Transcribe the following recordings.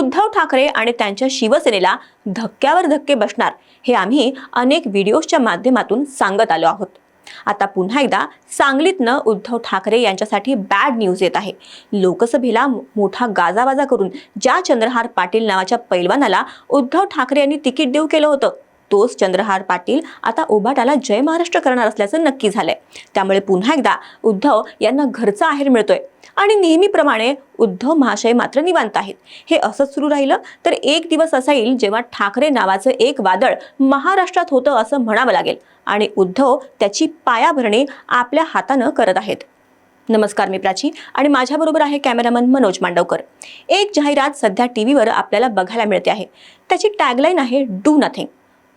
उद्धव ठाकरे आणि त्यांच्या शिवसेनेला धक्क्यावर धक्के बसणार हे आम्ही अनेक व्हिडिओजच्या माध्यमातून सांगत आलो आहोत. आता पुन्हा एकदा सांगलीतनं उद्धव ठाकरे यांच्यासाठी बॅड न्यूज येत आहे. लोकसभेला मोठा गाजावाजा करून ज्या चंद्रहार पाटील नावाच्या पैलवानाला उद्धव ठाकरे यांनी तिकीट देऊ केलं होतं तोच चंद्रहार पाटील आता ओबाटाला जय महाराष्ट्र करणार असल्याचं नक्की झालंय. त्यामुळे पुन्हा एकदा उद्धव यांना घरचा आहेर मिळतोय. आणि नेहमीप्रमाणे उद्धव महाशय मात्र निवांत आहेत. हे असंच सुरू राहिलं तर एक दिवस असा येईल जेव्हा ठाकरे नावाचं एक वादळ महाराष्ट्रात होतं असं म्हणावं लागेल. आणि उद्धव त्याची पायाभरणी आपल्या हातानं करत आहेत. नमस्कार मी प्राची आणि माझ्याबरोबर आहे कॅमेरामन मनोज मांडवकर. एक जाहिरात सध्या टी व्हीवर आपल्याला बघायला मिळते आहे. त्याची टॅगलाईन आहे डू नथिंग.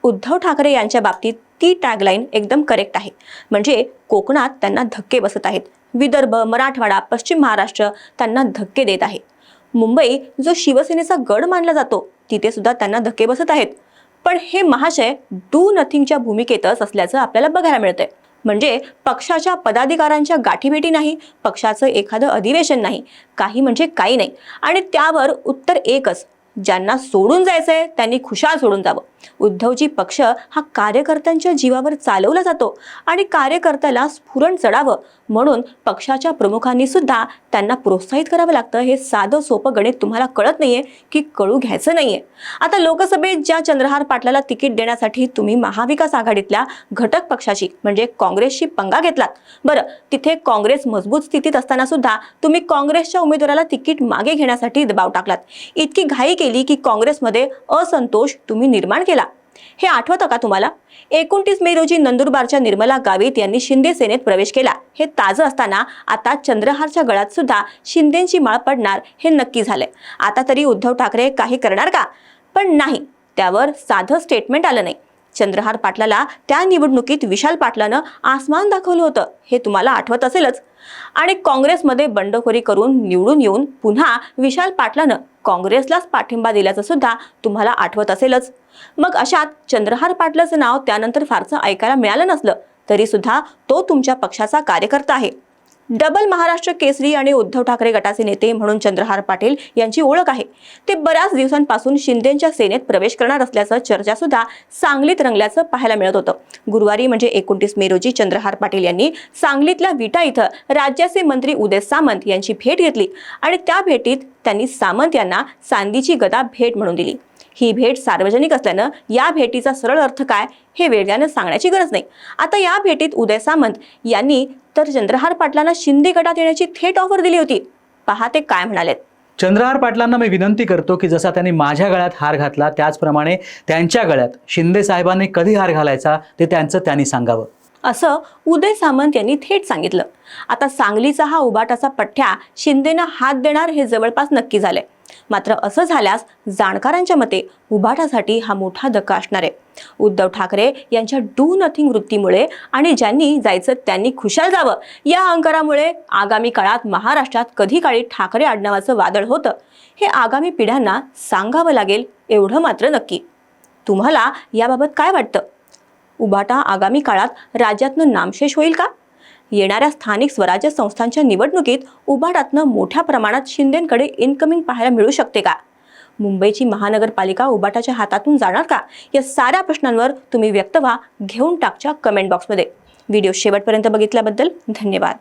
उद्धव ठाकरे यांच्या बाबतीत ती टॅगलाईन एकदम करेक्ट आहे. म्हणजे कोकणात त्यांना धक्के बसत आहेत. विदर्भ मराठवाडा पश्चिम महाराष्ट्र त्यांना धक्के देत आहे मुंबई जो शिवसेनेचा गड मानला जातो तिथे सुद्धा त्यांना धक्के बसत आहेत. पण हे महाशय डू नथिंगच्या भूमिकेतच असल्याचं आपल्याला बघायला मिळतंय. म्हणजे पक्षाच्या पदाधिकाऱ्यांच्या गाठीभेटी नाही पक्षाचं एखादं अधिवेशन नाही काही म्हणजे काही नाही. आणि त्यावर उत्तर एकच ज्यांना सोडून जायचंय त्यांनी खुशाल सोडून जावं. उद्धवजी पक्ष हा कार्यकर्त्यांच्या जीवावर चालवला जातो आणि कार्यकर्त्याला स्फुरण चढावं म्हणून पक्षाच्या प्रमुखांनी सुद्धा त्यांना प्रोत्साहित करावं लागतं. हे साधं सोपं गणित तुम्हाला कळत नाहीये की कळू घ्यायचं नाहीये. आता लोकसभेत ज्या चंद्रहार पाटलाला तिकीट देण्यासाठी तुम्ही महाविकास आघाडीतल्या घटक पक्षाची म्हणजे काँग्रेसशी पंगा घेतलात बरं तिथे काँग्रेस मजबूत स्थितीत असताना सुद्धा तुम्ही काँग्रेसच्या उमेदवाराला तिकीट मागे घेण्यासाठी दबाव टाकलात. इतकी घाई केली की काँग्रेसमध्ये असंतोष तुम्ही निर्माण केला. केला. हे आठवतं का तुम्हाला? एकोणतीस मे रोजी नंदुरबारच्या निर्मला गावित यांनी शिंदे सेनेत प्रवेश केला. हे ताजं असताना आता चंद्रहारच्या गळात सुद्धा शिंदेची माळ पडणार हे नक्की झालंय. आता तरी उद्धव ठाकरे काही करणार का? पण नाही. त्यावर साधं स्टेटमेंट आलं नाही. चंद्रहार पाटलाला त्या निवडणुकीत विशाल पाटलानं आसमान दाखवलं होतं. हे तुम्हाला आठवत असेलच. आणि काँग्रेसमध्ये बंडखोरी करून निवडून येऊन पुन्हा विशाल पाटलानं काँग्रेसलाच पाठिंबा दिल्याचं सुद्धा तुम्हाला आठवत असेलच. मग अशात चंद्रहार पाटलाचं नाव त्यानंतर फारसं ऐकायला मिळालं नसलं तरी सुद्धा तो तुमच्या पक्षाचा कार्यकर्ता आहे. डबल महाराष्ट्र केसरी आणि उद्धव ठाकरे गटाचे नेते म्हणून चंद्रहार पाटील यांची ओळख आहे. ते बऱ्याच दिवसांपासून शिंदेच्या सेनेत प्रवेश करणार असल्याचं चर्चा सुद्धा सांगलीत रंगल्याचं पाहायला मिळत होतं. गुरुवारी म्हणजे एकोणतीस मे रोजी चंद्रहार पाटील यांनी सांगलीतल्या विटा इथं राज्याचे मंत्री उदय सामंत यांची भेट घेतली आणि त्या भेटीत त्यांनी सामंत यांना चांदीची गदा भेट म्हणून दिली. ही भेट सार्वजनिक असल्यानं या भेटीचा सरळ अर्थ काय हे वेगळ्यानं सांगण्याची गरज नाही. आता या भेटीत उदय सामंत यांनी तर चंद्रहार पाटलांना शिंदे गटात येण्याची थेट ऑफर दिली होती. पहा ते काय म्हणालेत. चंद्रहार पाटलांना मी विनंती करतो की जसा त्यांनी माझ्या गळ्यात हार घातला त्याचप्रमाणे त्यांच्या गळ्यात शिंदे साहेबांनी कधी हार घालायचा ते त्यांचं त्यांनी सांगावं. असं उदय सामंत यांनी थेट सांगितलं. आता सांगलीचा हा उबाटाचा पठ्ठ्या शिंदेनं हात देणार हे जवळपास नक्की झालंय. मात्र असं झाल्यास जाणकारांच्या मते उभाटासाठी हा मोठा धक्का असणार आहे. उद्धव ठाकरे यांच्या डू नथिंग वृत्तीमुळे आणि ज्यांनी जायचं त्यांनी खुशाल जावं या अहंकारामुळे आगामी काळात महाराष्ट्रात कधी काळी ठाकरे आडनावाचं वादळ होतं हे आगामी पिढ्यांना सांगावं लागेल एवढं मात्र नक्की. तुम्हाला याबाबत काय वाटतं? उभाटा आगामी काळात राज्यातनं नामशेष होईल का? येणाऱ्या स्थानिक स्वराज्य संस्थांच्या निवडणुकीत उबाटातनं मोठ्या प्रमाणात शिंदेकडे इनकमिंग पाहायला मिळू शकते का? मुंबईची महानगरपालिका उबाटाच्या हातातून जाणार का? या साऱ्या प्रश्नांवर तुम्ही व्यक्त व्हा घेऊन टाकच्या कमेंट बॉक्समध्ये व्हिडिओ शेवटपर्यंत बघितल्याबद्दल धन्यवाद.